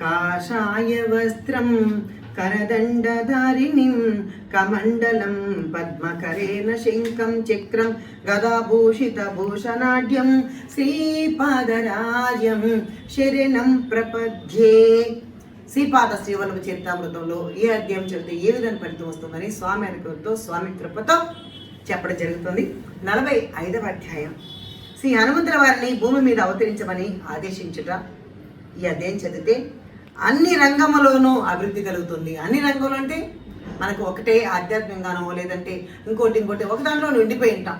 కాషాయ వస్త్రం కరదండధారిణిం కమండలం పద్మకరేణ శంఖం చక్రం గదాభూషిత భూషణాఢ్యం శ్రీపాదరాజం శరణం ప్రపద్యే. శ్రీపాద శ్రీవల్లభ చరితామృతంలో ఏ అధ్యాయం చెబితే ఏ విధంగా ఫలితం వస్తుందని స్వామి అనుగ్రహంతో స్వామి కృపతో చెప్పడం జరుగుతుంది. నలభై ఐదవ అధ్యాయం. శ్రీ హనుమంతుల వారిని భూమి మీద అవతరించమని ఆదేశించుట ఈ అధ్యాయం చదివితే అన్ని రంగములోనూ అభివృద్ధి కలుగుతుంది. అన్ని రంగంలో అంటే మనకు ఒకటే ఆధ్యాత్మికంగానో లేదంటే ఇంకోటి ఇంకోటి ఒక దాంట్లో ఉండిపోయి ఉంటాం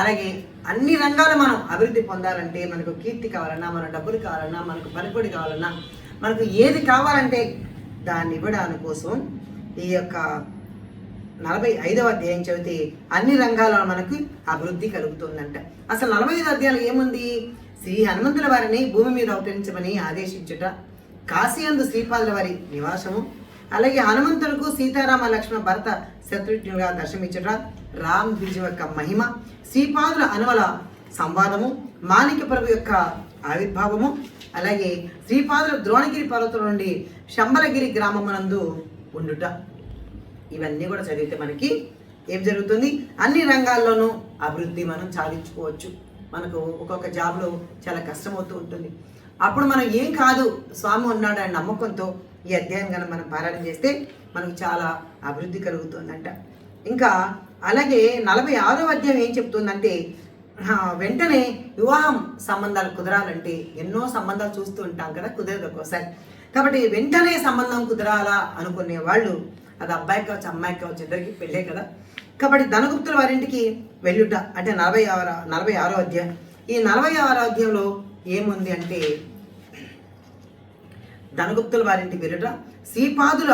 అలాగే అన్ని రంగాలు మనం అభివృద్ధి పొందాలంటే మనకు కీర్తి కావాలన్నా మన డబ్బులు కావాలన్నా మనకు పలుకుబడి కావాలన్నా మనకు ఏది కావాలంటే దాన్ని ఇవ్వడానికి కోసం ఈ యొక్క నలభై ఐదవ అధ్యాయం చదివితే అన్ని రంగాల్లో మనకు అభివృద్ధి కలుగుతుందంట. అసలు నలభై ఐదు అధ్యాయాలు ఏముంది? శ్రీ హనుమంతుల వారిని భూమి మీద అవతరించమని ఆదేశించుట. కాశీయందు శ్రీపాదుల వారి నివాసము. అలాగే హనుమంతులకు సీతారామ లక్ష్మణ భరత శత్రుఘ్నుగా దర్శనమిచ్చుట. రామ్ బిజు యొక్క మహిమ శ్రీపాదుల అనువల సంవాదము మాణిక్య ప్రభు యొక్క ఆవిర్భావము. అలాగే శ్రీపాదుల ద్రోణగిరి పర్వతం నుండి శంబలగిరి గ్రామమునందు ఉండుట. ఇవన్నీ కూడా చదివితే మనకి ఏం జరుగుతుంది? అన్ని రంగాల్లోనూ అభివృద్ధి మనం సాధించుకోవచ్చు. మనకు ఒక్కొక్క జాబ్లో చాలా కష్టమవుతూ ఉంటుంది. అప్పుడు మనం ఏం కాదు స్వామి ఉన్నాడు అనే నమ్మకంతో ఈ అధ్యాయం కనుక మనం పారాయణ చేస్తే మనకు చాలా అభివృద్ధి కలుగుతుందంట. ఇంకా అలాగే నలభై ఆరో అధ్యాయం ఏం చెప్తుందంటే వెంటనే వివాహం సంబంధాలు కుదరాలంటే ఎన్నో సంబంధాలు చూస్తూ ఉంటాం కదా కుదరదు ఒక్కోసారి. కాబట్టి వెంటనే సంబంధం కుదరాలా అనుకునే వాళ్ళు అది అబ్బాయి కావచ్చు అమ్మాయి కావచ్చు ఇద్దరికి పెళ్ళే కదా. కాబట్టి ధనగుప్తుల వారింటికి వెళ్ళుట అంటే నలభై ఆరు నలభై ఆరో అధ్యాయం. ఈ నలభై ఆరో అధ్యాయంలో ఏముంది అంటే ధనగుప్తుల వారింటికి వెళ్ళుట శ్రీపాదుల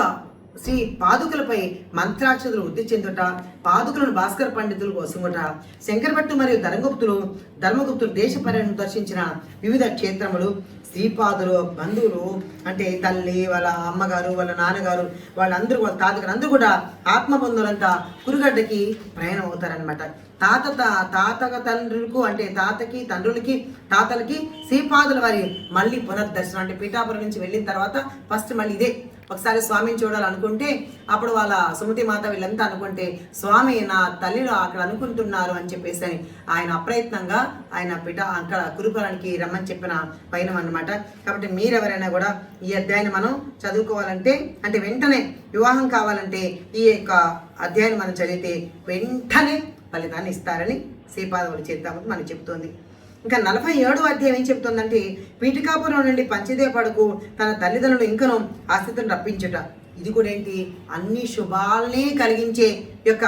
శ్రీ పాదుకలపై మంత్రాక్షతులు వృద్ధి చెందుట పాదుకలను భాస్కర పండితులు వసుముట శంకరభట్టు మరియు ధనగుప్తులు ధర్మగుప్తులు దేశ పర్యటన దర్శించిన వివిధ క్షేత్రములు శ్రీపాదులు బంధువులు అంటే తల్లి వాళ్ళ అమ్మగారు వాళ్ళ నాన్నగారు వాళ్ళందరూ వాళ్ళ తాతగారు అందరూ కూడా ఆత్మబంధువులంతా కురుగడ్డకి ప్రయాణం అవుతారనమాట తాత తా- తాత తండ్రులకు అంటే తాతకి తండ్రులకి తాతలకి శ్రీపాదుల వారి మళ్ళీ పునర్దర్శనం అంటే పీఠాపురం నుంచి వెళ్ళిన తర్వాత ఫస్ట్ మళ్ళీ ఇదే ఒకసారి స్వామిని చూడాలనుకుంటే అప్పుడు వాళ్ళ సుమతి మాత వీళ్ళంతా అనుకుంటే స్వామి నా తల్లిలో అక్కడ అనుకుంటున్నారు అని చెప్పేసి అని ఆయన అప్రయత్నంగా ఆయన పిట అక్కడ కురుపురానికి రమ్మని చెప్పిన పైన అన్నమాట. కాబట్టి మీరెవరైనా కూడా ఈ అధ్యాయాన్ని మనం చదువుకోవాలంటే అంటే వెంటనే వివాహం కావాలంటే ఈ యొక్క అధ్యాయాన్ని మనం చదివితే వెంటనే ఫలితాన్ని ఇస్తారని శ్రీపాదవులు చేద్దామని మనకు చెప్తోంది. ఇంకా నలభై ఏడు అధ్యాయం ఏం చెప్తుందంటే పీఠికాపురం నుండి పంచదేవుడుకు తన తల్లిదండ్రులు ఇంకను ఆస్తిని రప్పించుట. ఇది కూడా ఏంటి? అన్ని శుభాల్ని కలిగించే యొక్క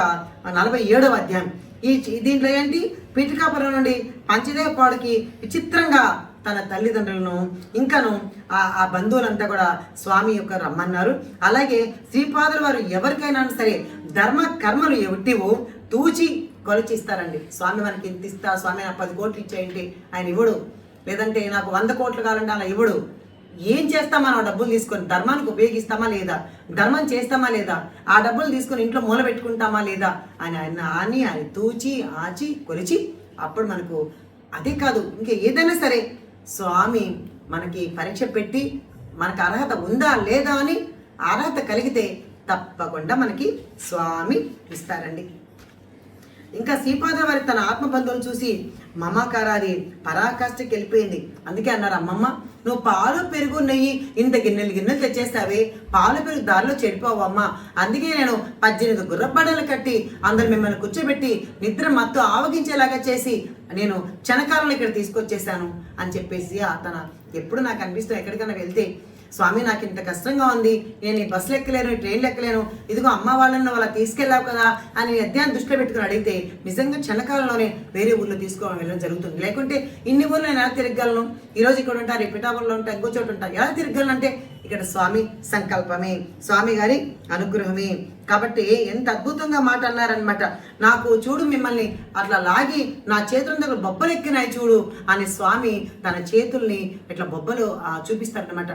నలభై ఏడవ అధ్యాయం. ఈ దీంట్లో ఏంటి? పీఠికాపురం నుండి పంచదేవపాడుకి విచిత్రంగా తన తల్లిదండ్రులను ఇంకను ఆ ఆ బంధువులంతా కూడా స్వామి యొక్క రమ్మన్నారు. అలాగే శ్రీపాదులు వారు ఎవరికైనా సరే ధర్మ కర్మలు ఎవిటివో తూచి కొలచిస్తారండి స్వామి మనకి ఇంత ఇస్తా స్వామి నాకు పది కోట్లు ఇచ్చేయండి ఆయన ఇవ్వడు. లేదంటే నాకు వంద కోట్లు కావాలంటే అలా ఇవ్వడు. ఏం చేస్తామా? ఆ డబ్బులు తీసుకొని ధర్మానికి ఉపయోగిస్తామా లేదా? ధర్మం చేస్తామా లేదా? ఆ డబ్బులు తీసుకొని ఇంట్లో మూల పెట్టుకుంటామా లేదా? అని ఆయన అని ఆయన తూచి ఆచి కొలిచి అప్పుడు మనకు అదే కాదు ఇంకా ఏదైనా సరే స్వామి మనకి పరీక్ష పెట్టి మనకు అర్హత ఉందా లేదా అని అర్హత కలిగితే తప్పకుండా మనకి స్వామి ఇస్తారండి. ఇంకా శ్రీపాద వారి తన ఆత్మబంధువులు చూసి మమకారాది పరాకాష్ఠకి వెళ్ళిపోయింది. అందుకే అన్నారు అమ్మమ్మ నువ్వు పాలు పెరుగు నెయ్యి ఇంత గిన్నెలు గిన్నెలు తెచ్చేస్తావే. పాలు పెరుగు దారిలో చెడిపోవమ్మ అందుకే నేను పద్దెనిమిది గుర్రపడలు కట్టి అందరు మిమ్మల్ని కూర్చోబెట్టి నిద్ర మత్తు ఆవగించేలాగా చేసి నేను క్షణకాలంలో ఇక్కడ తీసుకొచ్చేసాను అని చెప్పేసి అతను ఎప్పుడు నాకు అనిపిస్తుంది ఎక్కడికైనా వెళ్తే స్వామి నాకు ఇంత కష్టంగా ఉంది. నేను ఈ బస్సులు ఎక్కలేను ట్రైన్లు ఎక్కలేను. ఇదిగో అమ్మ వాళ్ళని వాళ్ళ తీసుకెళ్ళావు కదా అని అధ్యాయం దృష్టిలో పెట్టుకుని అడిగితే నిజంగా చిన్నకాలంలోనే వేరే ఊర్లో తీసుకోవడం వెళ్ళడం జరుగుతుంది. లేకుంటే ఇన్ని ఊళ్ళో నేను ఎలా తిరగలను ఈరోజు ఇక్కడ ఉంటా రేపు పిఠాపురంలో ఉంటా ఇంకో చోటు ఉంటా ఎలా తిరగలను అంటే ఇక్కడ స్వామి సంకల్పమే స్వామి గారి అనుగ్రహమే. కాబట్టి ఎంత అద్భుతంగా మాట అన్నారనమాట నాకు చూడు మిమ్మల్ని అట్లా లాగి నా చేతుల దగ్గర బొబ్బలు ఎక్కినాయి చూడు అని స్వామి తన చేతుల్ని ఇట్లా బొబ్బలు చూపిస్తారనమాట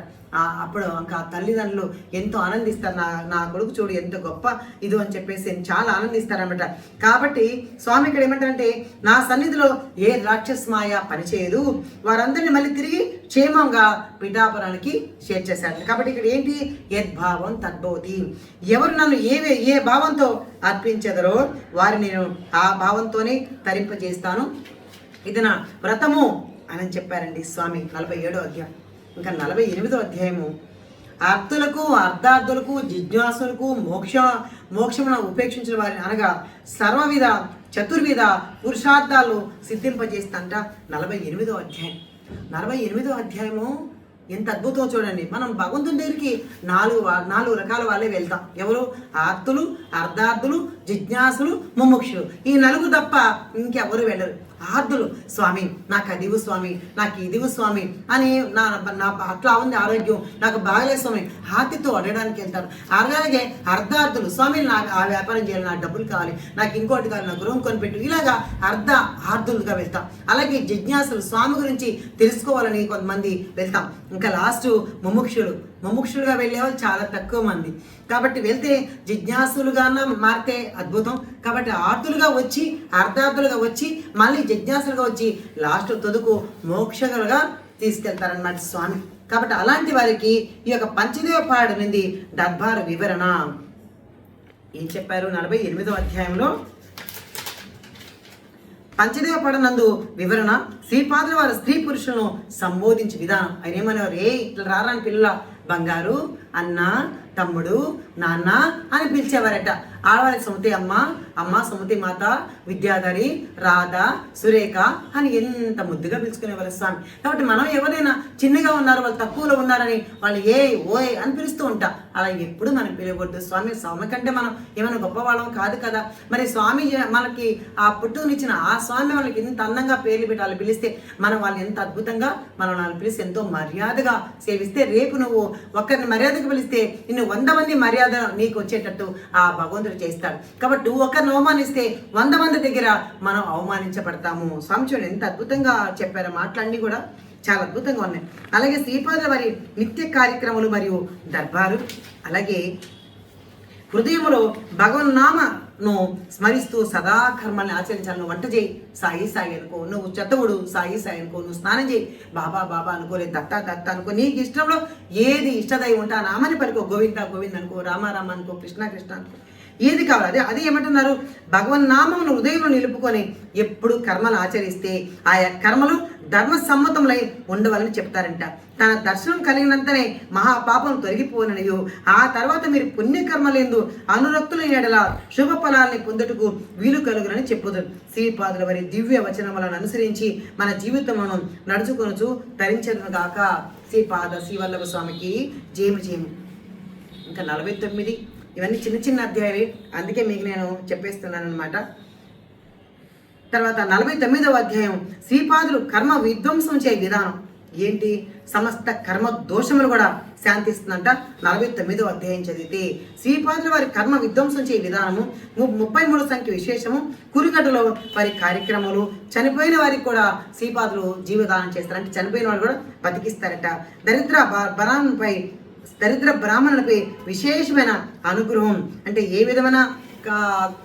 అప్పుడు ఇంకా తల్లిదండ్రులు ఎంతో ఆనందిస్తారు. నా నా కొడుకు చూడు ఎంత గొప్ప ఇది అని చెప్పేసి చాలా ఆనందిస్తారనమాట కాబట్టి స్వామి ఇక్కడ ఏమంటారంటే నా సన్నిధిలో ఏ రాక్షస మాయ పనిచేయదు. వారందరినీ మళ్ళీ తిరిగి క్షేమంగా పిఠాపురానికి షేర్ చేశాడు. కాబట్టి ఇక్కడ ఏంటి? యద్భావం తద్భవతి ఎవరు నన్ను ఏ ఏ భావంతో అర్పించెదరో వారిని నేను ఆ భావంతోనే తరింపజేస్తాను. ఇది నా వ్రతము అని చెప్పారండి స్వామి నలభై ఏడో అధ్యాయం. ఇంకా నలభై ఎనిమిదో అధ్యాయము. అర్థులకు అర్ధార్థులకు జిజ్ఞాసులకు మోక్ష మోక్షమును ఉపేక్షించిన వారిని అనగా సర్వవిధ చతుర్విధ పురుషార్థాలు సిద్ధింపజేస్తంట నలభై ఎనిమిదో అధ్యాయం. నలభై ఎనిమిదో అధ్యాయము ఎంత అద్భుతం చూడండి. మనం భగవంతుని దగ్గరికి నాలుగు నాలుగు రకాల వాళ్ళే వెళ్తాం. ఎవరు? ఆర్తులు అర్ధార్థులు జిజ్ఞాసులు ముముక్షులు. ఈ నలుగురు తప్ప ఇంకెవరు వెళ్ళరు. ఆర్దులు. స్వామి నాకు అదివు స్వామి నాకు ఇదివు స్వామి అని నా నా అట్లా ఉంది ఆరోగ్యం. నాకు బాగలేదు స్వామి. హాతితో అడగడానికి వెళ్తారు. అలాగే అర్ధార్థులు స్వామి నాకు ఆ వ్యాపారం చేయాలి నాకు డబ్బులు కావాలి. నాకు ఇంకోటి కావాలి నా గృహం కొనిపెట్టు. ఇలాగా అర్ధ ఆర్ధులుగా వెళ్తాం. అలాగే జిజ్ఞాసులు స్వామి గురించి తెలుసుకోవాలని కొంతమంది వెళ్తాం. ఇంకా లాస్ట్ ముముక్షులు ముముక్షులుగా వెళ్ళే వాళ్ళు చాలా తక్కువ మంది. కాబట్టి వెళ్తే జిజ్ఞాసులుగా మారితే అద్భుతం. కాబట్టి ఆర్తులుగా వచ్చి అర్ధార్థులుగా వచ్చి మళ్ళీ జిజ్ఞాసులుగా వచ్చి లాస్ట్ తొదుకు మోక్షలుగా తీసుకెళ్తారన్నమాట స్వామి. కాబట్టి అలాంటి వారికి ఈ యొక్క పంచదేవ పాడు నుండి దర్బార వివరణ. ఏం చెప్పారు? నలభై ఎనిమిదో అధ్యాయంలో. పంచదేవ పడనందు వివరణ శ్రీపాదుల వారు స్త్రీ పురుషులను సంబోధించే విధానం. ఆయన ఏమనేవారు ఏ ఇట్లా రారాని పిల్లల బంగారు అన్న తమ్ముడు నాన్న అని పిలిచేవారట. ఆడవాళ్ళకి సుమతి అమ్మ అమ్మ సుమతి మాత విద్యాధరి రాధ సురేఖ అని ఎంత ముద్దుగా పిలుచుకునేవారు స్వామి. కాబట్టి మనం ఎవరైనా చిన్నగా ఉన్నారు వాళ్ళు తక్కువలో ఉన్నారని వాళ్ళు ఏ ఓయ్ అని పిలుస్తూ ఉంటా. అలా ఎప్పుడు మనం పిలవకూడదు స్వామి. స్వామి కంటే మనం ఏమైనా గొప్పవాళ్ళం కాదు కదా. మరి స్వామి మనకి ఆ పుట్టునిచ్చిన ఆ స్వామి మనకి ఎంత అందంగా పేర్లు పెట్టి వాళ్ళు పిలిస్తే మనం వాళ్ళని ఎంత అద్భుతంగా మనం వాళ్ళని పిలిస్తే ఎంతో మర్యాదగా సేవిస్తే రేపు నువ్వు ఒక్కరిని మర్యాదకు పిలిస్తే నిన్ను వంద మంది మర్యాద నీకు వచ్చేటట్టు ఆ భగవంతుడు చేస్తాడు. కాబట్టి ఒకరిని అవమానిస్తే వంద మంది దగ్గర మనం అవమానించబడతాము. స్వామి ఎంత అద్భుతంగా చెప్పారు మాట్లాడి కూడా చాలా అద్భుతంగా ఉన్నాయి. అలాగే శ్రీపాద వారి నిత్య కార్యక్రమాలు మరియు దర్బారు అలాగే హృదయములో భగవన్నామను స్మరిస్తూ సదా కర్మల్ని ఆచరించాలి నువ్వు వంట చేయి. సాయి సాయి అనుకో నువ్వు చెత్తవుడు సాయి సాయి అనుకో నువ్వు స్నానం చేయి. బాబా బాబా అనుకో లేదు దత్త దత్త అనుకో నీకు ఇష్టంలో ఏది ఇష్టదై ఉంటా నామని పలుకో గోవింద గోవింద అనుకో రామారామ అనుకో కృష్ణ కృష్ణ అనుకో. ఏది కావాలి అదే అది ఏమంటున్నారు? భగవన్ నామమును హృదయంలో నిలుపుకొని ఎప్పుడు కర్మలు ఆచరిస్తే ఆయా కర్మలు ధర్మ సమ్మతములై ఉండవాలని చెప్తారంట. తన దర్శనం కలిగినంతనే మహాపాపం తొలగిపోననియు. ఆ తర్వాత మీరు పుణ్యకర్మలేందు అనురక్తుల ఎడల శుభ ఫలాల్ని పొందుటకు వీలు కలుగునని చెప్పుదురు. శ్రీపాదుల వారి దివ్య వచనములను అనుసరించి మన జీవితమును నడుచుకొనుచు ధరించను గాక. శ్రీపాద శ్రీవల్లభ స్వామికి జేమి జేమి ఇంకా నలభై తొమ్మిది. ఇవన్నీ చిన్న చిన్న అధ్యాయాలు అందుకే మీకు నేను చెప్పేస్తున్నాను అనమాట తర్వాత నలభై తొమ్మిదవ అధ్యాయం. శ్రీపాదులు కర్మ విధ్వంసం చే విధానం. ఏంటి? సమస్త కర్మ దోషములు కూడా శాంతిస్తుందంట. నలభై తొమ్మిదవ అధ్యాయం చదివితే శ్రీపాదుల వారి కర్మ విధ్వంసం చే విధానము ముప్పై మూడు సంఖ్య విశేషము. కురుగడ్డలో వారి కార్యక్రమాలు చనిపోయిన వారికి కూడా శ్రీపాదులు జీవదానం చేస్తారంటే చనిపోయిన వాళ్ళు కూడా బతికిస్తారట. దరిద్ర బ- బలాన్పై దరిద్ర బ్రాహ్మణులపై విశేషమైన అనుగ్రహం. అంటే ఏ విధమైన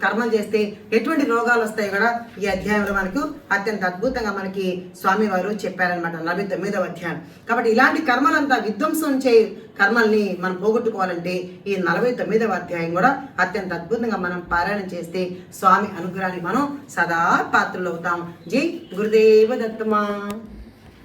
కర్మలు చేస్తే ఎటువంటి రోగాలు వస్తాయి కూడా ఈ అధ్యాయంలో మనకు అత్యంత అద్భుతంగా మనకి స్వామివారు చెప్పారనమాట నలభై తొమ్మిదవ అధ్యాయం. కాబట్టి ఇలాంటి కర్మలంతా విధ్వంసం చే కర్మల్ని మనం పోగొట్టుకోవాలంటే ఈ నలభై తొమ్మిదవ అధ్యాయం కూడా అత్యంత అద్భుతంగా మనం పారాయణం చేస్తే స్వామి అనుగ్రహానికి మనం సదా పాత్రలు అవుతాం. జై గురుదేవ దత్తమా